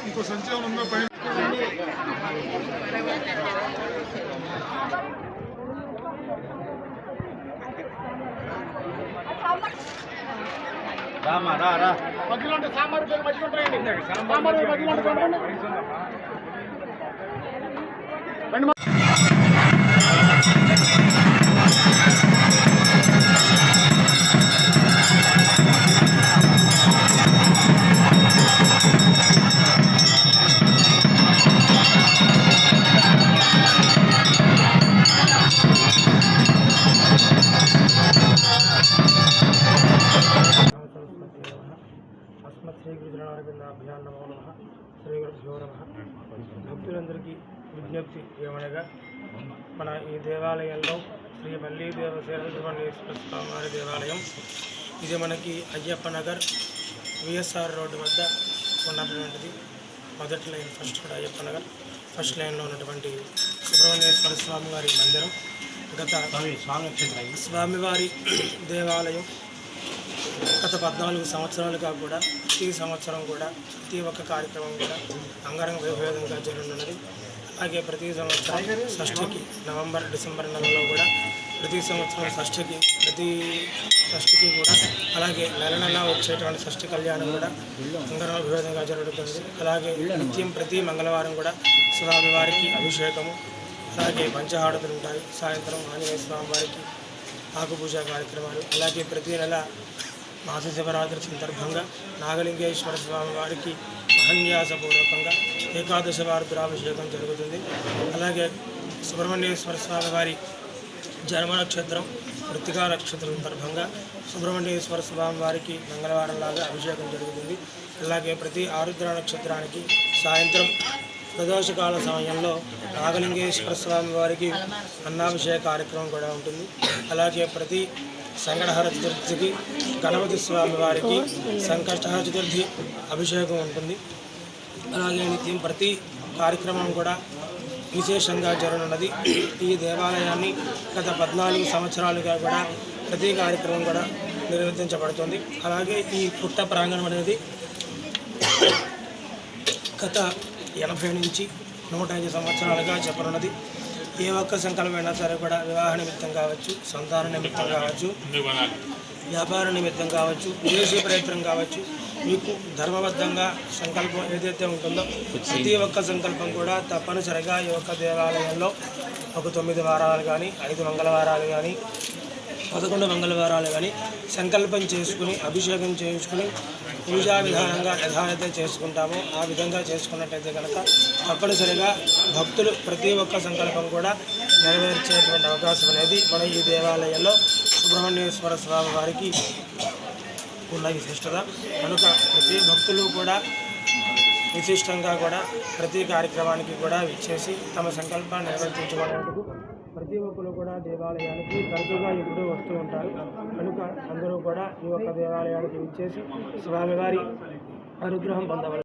ఇంకో సంచి ఏమైనా ఉందో పైన రామా రా రా. మధ్యలో సాంబార్ సాంబార్ మధ్యలో అస్మత్ శ్రీ గురుజనారవిందాభ్యాన్ నమో. నమ శ్రీ గురుభ్యో నమ. భక్తులందరికీ విజ్ఞప్తి ఏమనగా మన ఈ దేవాలయంలో శ్రీ మల్లీ దేవ శేరసుబ్రహ్మణ్యేశ్వర స్వామివారి దేవాలయం. ఇది మనకి అయ్యప్ప నగర్ విఎస్ఆర్ రోడ్డు వద్ద ఉన్నటువంటిది. మొదటి లైన్ ఫస్ట్ కూడా అయ్యప్ప నగర్. ఫస్ట్ లైన్లో ఉన్నటువంటి సుబ్రహ్మణ్యేశ్వర స్వామివారి మందిరం. గత స్వామివారి దేవాలయం. గత పద్నాలుగు సంవత్సరాలుగా కూడా ప్రతి సంవత్సరం కూడా ప్రతి ఒక్క కార్యక్రమం కూడా అంగరంగ వైభవేదంగా జరుగుతున్నది అలాగే ప్రతి సంవత్సరం షష్ఠికి నవంబర్ డిసెంబర్ నెలలో కూడా ప్రతి సంవత్సరం షష్ఠికి ప్రతి షష్ఠికి కూడా అలాగే నెల నెల వచ్చేటువంటి షష్ఠి కళ్యాణం కూడా అంగరంగ వైభవేదంగా జరుగుతుంది. అలాగే నిత్యం ప్రతి మంగళవారం కూడా స్వామివారికి అభిషేకము అలాగే పంచహారతులు ఉంటాయి. సాయంత్రం ఆంజనేయ స్వామి వారికి కార్యక్రమాలు అలాగే ప్రతి నెల మాస శివరాత్రి సందర్భంగా నాగలింగేశ్వర స్వామి వారికి మహన్యాసపూర్వకంగా ఏకాదశ వారుద్రాభిషేకం జరుగుతుంది. అలాగే సుబ్రహ్మణ్యేశ్వర స్వామి వారి జన్మ నక్షత్రం మృతికా నక్షత్రం సందర్భంగా సుబ్రహ్మణ్యేశ్వర స్వామి వారికి మంగళవారం లాగా అభిషేకం జరుగుతుంది. అలాగే ప్రతి ఆరుద్ర నక్షత్రానికి సాయంత్రం ప్రదోషకాల సమయంలో నాగలింగేశ్వర స్వామి వారికి అన్నాభిషేక కార్యక్రమం కూడా ఉంటుంది. అలాగే ప్రతి సంకటహర చతుర్థికి గణపతి స్వామి వారికి సంకటహర చతుర్థి అభిషేకం ఉంటుంది. అలాగే నిత్యం ప్రతి కార్యక్రమం కూడా విశేషంగా జరగనున్నది. ఈ దేవాలయాన్ని గత పద్నాలుగు సంవత్సరాలుగా కూడా ప్రతి కార్యక్రమం కూడా నిర్వర్తించబడుతుంది. అలాగే ఈ పుట్ట ప్రాంగణం అనేది గత ఎనభై నుంచి నూట ఐదు సంవత్సరాలుగా చెప్పనున్నది. ఏ ఒక్క సంకల్పమైనా సరే కూడా వివాహ నిమిత్తం కావచ్చు సంతాన నిమిత్తం కావచ్చు వ్యాపార నిమిత్తం కావచ్చు విదేశీ ప్రయత్నం కావచ్చు మీకు ధర్మబద్ధంగా సంకల్పం ఏదైతే ఉంటుందో ప్రతి ఒక్క సంకల్పం కూడా తప్పనిసరిగా ఈ ఒక్క దేవాలయంలో ఒక తొమ్మిది వారాలు కానీ ఐదు మంగళవారాలు కానీ పదకొండు మంగళవారాలు కానీ సంకల్పం చేసుకుని అభిషేకం చేయించుకుని పూజా విధానంగా యథాయతే చేసుకుంటామో. ఆ విధంగా చేసుకున్నట్టయితే కనుక తప్పనిసరిగా భక్తులు ప్రతి ఒక్క సంకల్పం కూడా నెరవేర్చేటువంటి అవకాశం అనేది మన ఈ దేవాలయంలో సుబ్రహ్మణ్యేశ్వర స్వామి వారికి ఉన్న విశిష్టత. కనుక ప్రతి భక్తులు కూడా విశిష్టంగా కూడా ప్రతి కార్యక్రమానికి కూడా విచ్చేసి తమ సంకల్పాన్ని నిర్వర్తించుకోవడానికి ప్రతి ఒక్కరు కూడా దేవాలయానికి తరచుగా ఎప్పుడూ వస్తూ ఉంటారు. కనుక అందరూ కూడా ఈ యొక్క దేవాలయానికి విచ్చేసి స్వామివారి అనుగ్రహం పొందవచ్చు